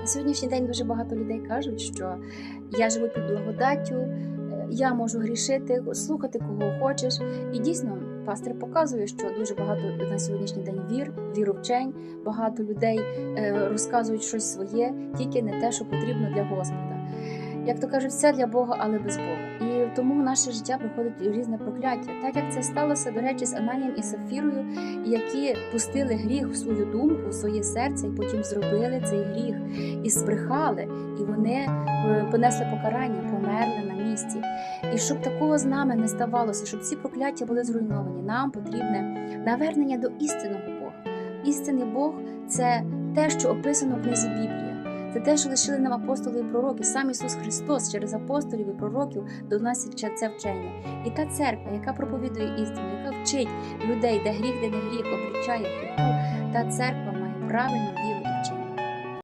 На сьогоднішній день дуже багато людей кажуть, що я живу під благодаттю, е, я можу грішити, слухати кого хочеш. І дійсно, пастор показує, що дуже багато на сьогоднішній день вір, віровчень, багато людей е, розказують щось своє, тільки не те, що потрібно для Господа. Як то кажуть, все для Бога, але без Бога. І тому в наше життя приходить різне прокляття, так як це сталося, до речі, з Ананієм і Сафірою, які пустили гріх в свою думку, в своє серце, і потім зробили цей гріх і збрехали, і вони е, понесли покарання, померли на місці. І щоб такого з нами не ставалося, щоб ці прокляття були зруйновані, нам потрібне навернення до істинного Бога. Істинний Бог це те, що описано в книзі Біблія. Це те, що лишили нам апостоли і пророки. Сам Ісус Христос через апостолів і пророків доносить це вчення. І та церква, яка проповідує істину, яка вчить людей, де гріх, де не гріх, облічає гріху, та церква має правильну віру